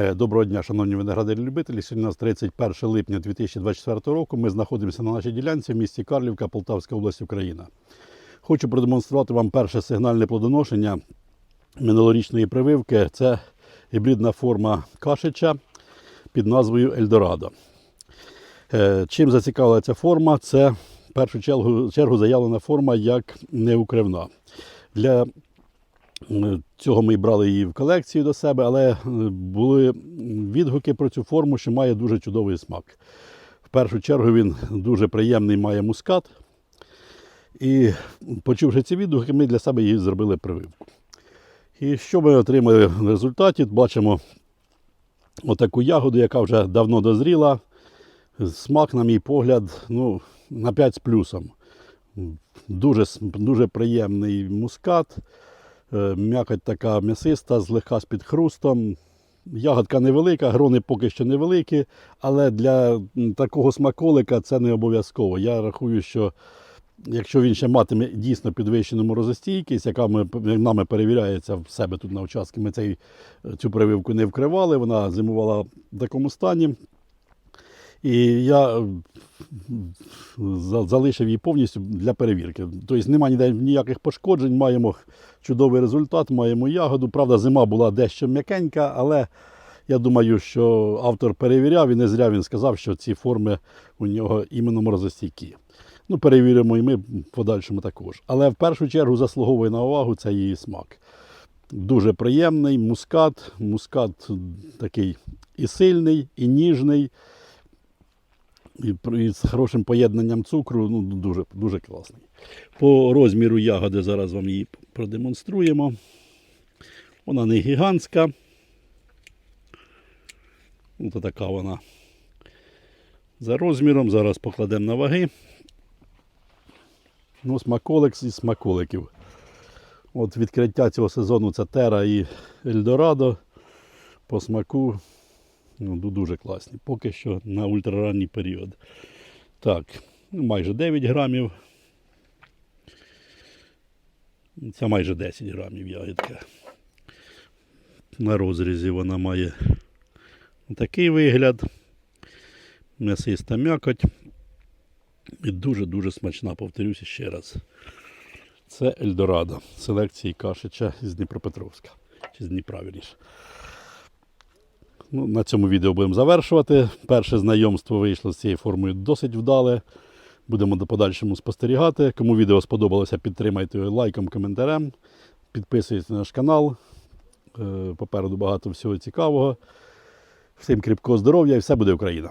Е, Доброго дня, шановні виноградарі-любителі. Сьогодні у нас 31 липня 2024 року. Ми знаходимося на нашій ділянці в місті Карлівка, Полтавська область, Україна. Хочу продемонструвати вам перше сигнальне плодоношення минулорічної прививки. Це гібридна форма кашича під назвою Ельдорадо. Е, Чим зацікавила ця форма? Це в першу чергу, заявлена форма як неукривна. Для Цього ми і брали її в колекцію до себе, але е, були відгуки про цю форму, що має дуже чудовий смак. В першу чергу він дуже приємний, має мускат. І почувши ці відгуки, ми для себе її зробили прививку. І що ми отримали в результаті? Бачимо отаку ягоду, яка вже давно дозріла. Смак, на мій погляд, ну, на 5 з плюсом. Дуже, дуже приємний мускат. Е, М'якоть така м'ясиста, злегка з-під хрустом. Ягодка невелика, грони поки що невеликі, але для такого смаколика це не обов'язково. Я рахую, що якщо він ще матиме дійсно підвищену морозостійкість, яка ми, нами перевіряється в себе тут на участку, ми цей, цю прививку не вкривали, вона зимувала в такому стані. І я залишив її повністю для перевірки. Тобто немає ніяких пошкоджень, маємо чудовий результат, маємо ягоду. Правда, зима була дещо м'якенька, але я думаю, що автор перевіряв і не зря він сказав, що ці форми у нього іменно морозостійкі. Ну, перевіримо і ми в подальшому також. Але в першу чергу заслуговує на увагу це її смак. Дуже приємний мускат. Мускат такий і сильний, і ніжний, і, і з хорошим поєднанням цукру. Ну, дуже, дуже класний. По розміру ягоди зараз вам її продемонструємо. Вона не гігантська. Ось така вона за розміром. Зараз покладемо на ваги. Ну, смаколик зі смаколиків. От відкриття цього сезону це Тера і Ельдорадо. По смаку ну, дуже класні. Поки що на ультраранній період. Так, ну, майже 9 грамів. Це майже 10 грамів ягідка. На розрізі вона має такий вигляд. М'ясиста м'якоть. І дуже-дуже смачна, повторюся ще раз. Це Ельдорадо селекції Кашича з Дніпропетровська. Чи з Дніпра, вірніше. Ну, на цьому відео будемо завершувати. Перше знайомство вийшло з цією формою досить вдале. Будемо до подальшому спостерігати. Кому відео сподобалося, підтримайте його лайком, коментарем. Підписуйтесь на наш канал. Е, Попереду багато всього цікавого. Всім кріпкого здоров'я і все буде Україна!